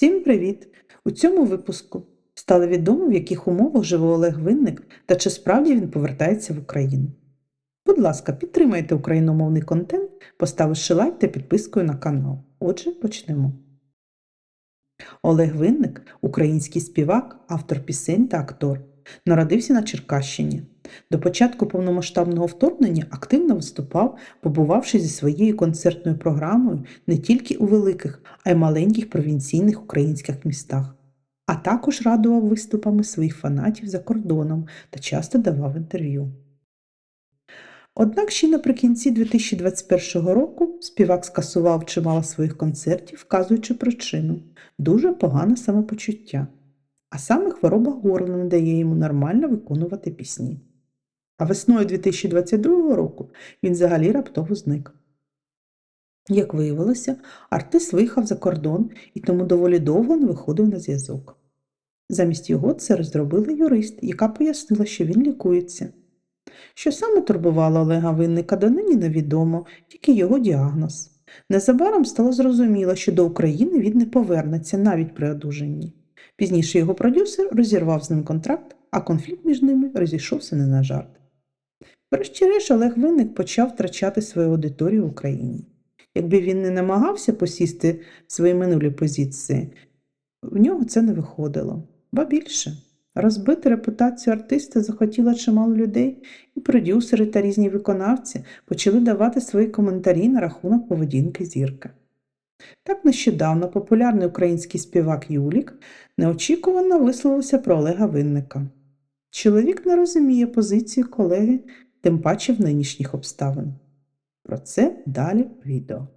Всім привіт! У цьому випуску стало відомо, в яких умовах живе Олег Винник та чи справді він повертається в Україну. Будь ласка, підтримайте україномовний контент, поставивши лайк та підпискою на канал. Отже, почнемо. Олег Винник український співак, автор пісень та актор. Народився на Черкащині. До початку повномасштабного вторгнення активно виступав, побувавши зі своєю концертною програмою не тільки у великих, а й маленьких провінційних українських містах, а також радував виступами своїх фанатів за кордоном та часто давав інтерв'ю. Однак ще наприкінці 2021 року співак скасував чимало своїх концертів, вказуючи причину дуже погане самопочуття, а саме хвороба горла не дає йому нормально виконувати пісні. А весною 2022 року він взагалі раптово зник. Як виявилося, артист виїхав за кордон і тому доволі довго не виходив на зв'язок. Замість його це розробила юрист, яка пояснила, що він лікується. Що саме турбувало Олега Винника донині невідомо, тільки його діагноз. Незабаром стало зрозуміло, що до України він не повернеться навіть при одужанні. Пізніше його продюсер розірвав з ним контракт, а конфлікт між ними розійшовся не на жарт. Врешті-решт Олег Винник почав втрачати свою аудиторію в Україні. Якби він не намагався посісти свої минулі позиції, в нього це не виходило. Ба більше, розбити репутацію артиста захотіло чимало людей, і продюсери та різні виконавці почали давати свої коментарі на рахунок поведінки зірки. Так нещодавно популярний український співак Юлік неочікувано висловився про Олега Винника. Чоловік не розуміє позиції колеги, тим паче в нинішніх обставин. Про це далі відео.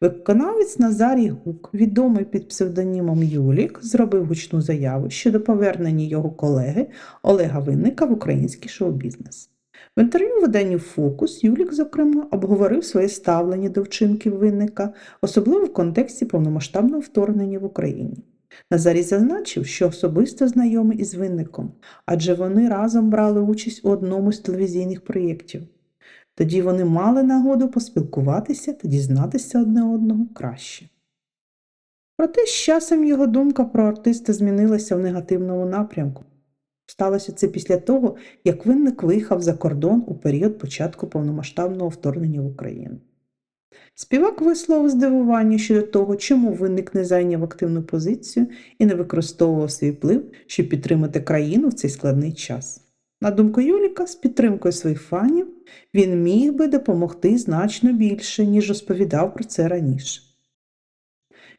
Виконавець Назарій Гук, відомий під псевдонімом Юлік, зробив гучну заяву щодо повернення його колеги Олега Винника в український шоу-бізнес. В інтерв'ю виданню Фокус Юлік, зокрема, обговорив своє ставлення до вчинків винника, особливо в контексті повномасштабного вторгнення в Україні. Назарій зазначив, що особисто знайомий із винником, адже вони разом брали участь у одному з телевізійних проєктів. Тоді вони мали нагоду поспілкуватися та дізнатися одне одного краще. Проте з часом його думка про артиста змінилася в негативному напрямку. Сталося це після того, як винник виїхав за кордон у період початку повномасштабного вторгнення в Україну. Співак висловив здивування щодо того, чому винник не зайняв активну позицію і не використовував свій вплив, щоб підтримати країну в цей складний час. На думку Юліка, з підтримкою своїх фанів він міг би допомогти значно більше, ніж розповідав про це раніше.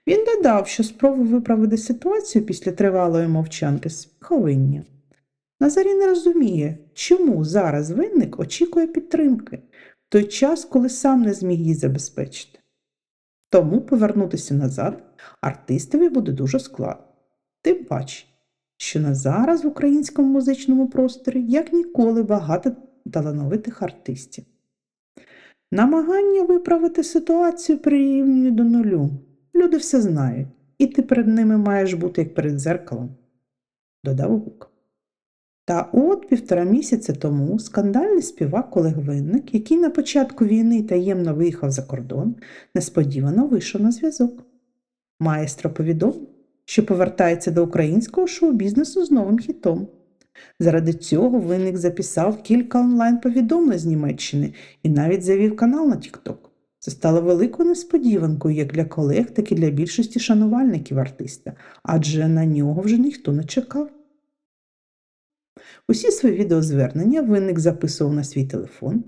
Він додав, що спробував виправити ситуацію після тривалої мовчанки сміховиння. Назарій не розуміє, чому зараз винник очікує підтримки в той час, коли сам не зміг її забезпечити. Тому повернутися назад артистові буде дуже складно. Тим паче, що на зараз в українському музичному просторі як ніколи багато талановитих артистів. Намагання виправити ситуацію прирівнює до нулю. Люди все знають, і ти перед ними маєш бути як перед дзеркалом, додав Гук. Та от півтора місяця тому скандальний співак Олег Винник, який на початку війни таємно виїхав за кордон, несподівано вийшов на зв'язок. Маестро повідомив, що повертається до українського шоу-бізнесу з новим хітом. Заради цього винник записав кілька онлайн-повідомлень з Німеччини і навіть завів канал на TikTok. Це стало великою несподіванкою як для колег, так і для більшості шанувальників артиста, адже на нього вже ніхто не чекав. Усі свої відеозвернення винник записував на свій телефон.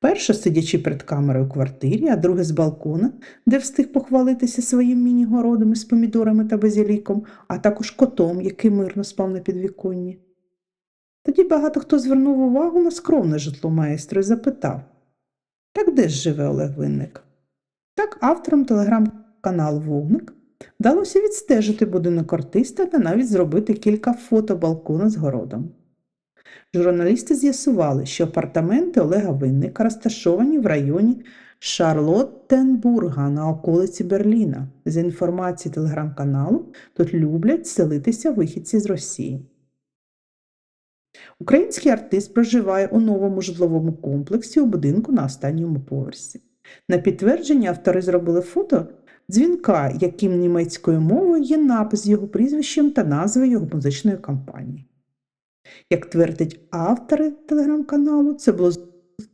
Перше сидячи перед камерою у квартирі, а друге з балкона, де встиг похвалитися своїм міні-городом із помідорами та базіліком, а також котом, який мирно спав на підвіконні. Тоді багато хто звернув увагу на скромне житло маестро і запитав Так де ж живе Олег Винник? Так авторам телеграм-каналу Вогник вдалося відстежити будинок артиста та навіть зробити кілька фото балкона з городом. Журналісти з'ясували, що апартаменти Олега Винника розташовані в районі Шарлоттенбурга на околиці Берліна. За інформацією телеграм-каналу, тут люблять селитися вихідці з Росії. Український артист проживає у новому житловому комплексі у будинку на останньому поверсі. На підтвердження автори зробили фото дзвінка, яким німецькою мовою є напис з його прізвищем та назвою його музичної компанії. Як твердять автори телеграм-каналу, це було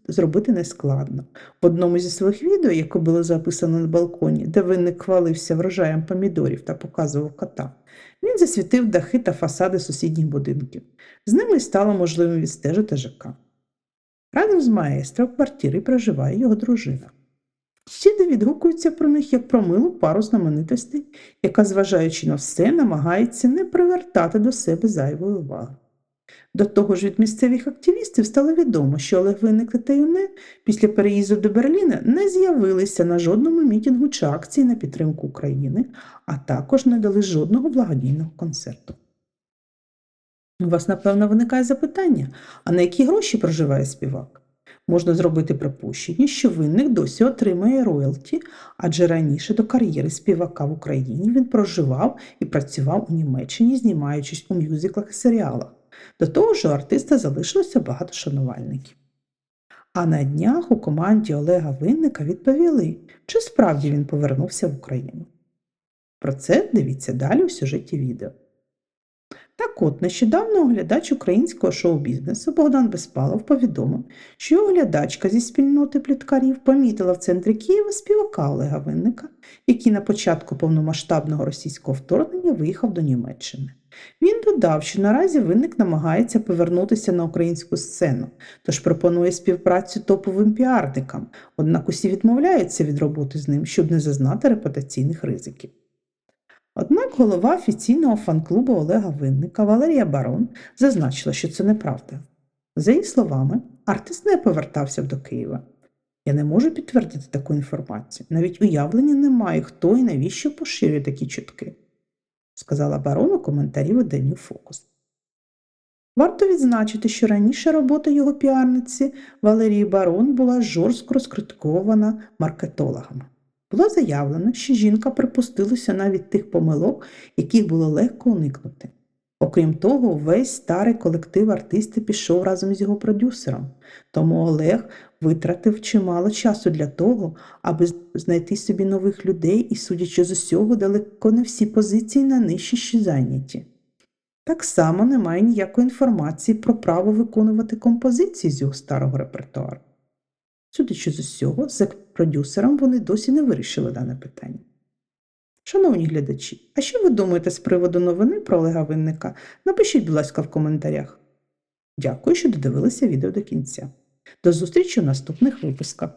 зробити нескладно. В одному зі своїх відео, яке було записано на балконі, де винник хвалився врожаєм помідорів та показував кота, він засвітив дахи та фасади сусідніх будинків. З ними стало можливим відстежити ЖК. Разом з маестро в квартирі проживає його дружина. Сусіди відгукуються про них як про милу пару знаменитостей, яка, зважаючи на все, намагається не привертати до себе зайвої уваги. До того ж від місцевих активістів стало відомо, що Олег Винник та Таюне після переїзду до Берліна не з'явилися на жодному мітингу чи акції на підтримку України, а також не дали жодного благодійного концерту. У вас, напевно, виникає запитання, а на які гроші проживає співак? Можна зробити припущення, що винник досі отримує роялті, адже раніше до кар'єри співака в Україні він проживав і працював у Німеччині, знімаючись у мюзиклах і серіалах. До того ж, у артиста залишилося багато шанувальників. А на днях у команді Олега Винника відповіли, чи справді він повернувся в Україну. Про це дивіться далі у сюжеті відео. Так от, нещодавно оглядач українського шоу-бізнесу Богдан Безпалов повідомив, що його глядачка зі спільноти пліткарів помітила в центрі Києва співака Олега Винника, який на початку повномасштабного російського вторгнення виїхав до Німеччини. Він додав, що наразі винник намагається повернутися на українську сцену, тож пропонує співпрацю топовим піарникам, однак усі відмовляються від роботи з ним, щоб не зазнати репутаційних ризиків. Однак голова офіційного фан-клубу Олега Винника Валерія Барон зазначила, що це неправда. За її словами, артист не повертався до Києва. Я не можу підтвердити таку інформацію. Навіть уявлення немає, хто і навіщо поширює такі чутки, сказала барон у коментарі виданню Фокус. Варто відзначити, що раніше робота його піарниці Валерії Барон була жорстко розкритикована маркетологами. Було заявлено, що жінка припустилася навіть тих помилок, яких було легко уникнути. Окрім того, весь старий колектив артистів пішов разом з його продюсером, тому Олег витратив чимало часу для того, аби знайти собі нових людей і, судячи з усього, далеко не всі позиції на нижчі зайняті. Так само немає ніякої інформації про право виконувати композиції з його старого репертуару. Судячи з усього, з продюсером вони досі не вирішили дане питання. Шановні глядачі, а що ви думаєте з приводу новини про Олега Винника? Напишіть, будь ласка, в коментарях. Дякую, що додивилися відео до кінця. До зустрічі у наступних випусках.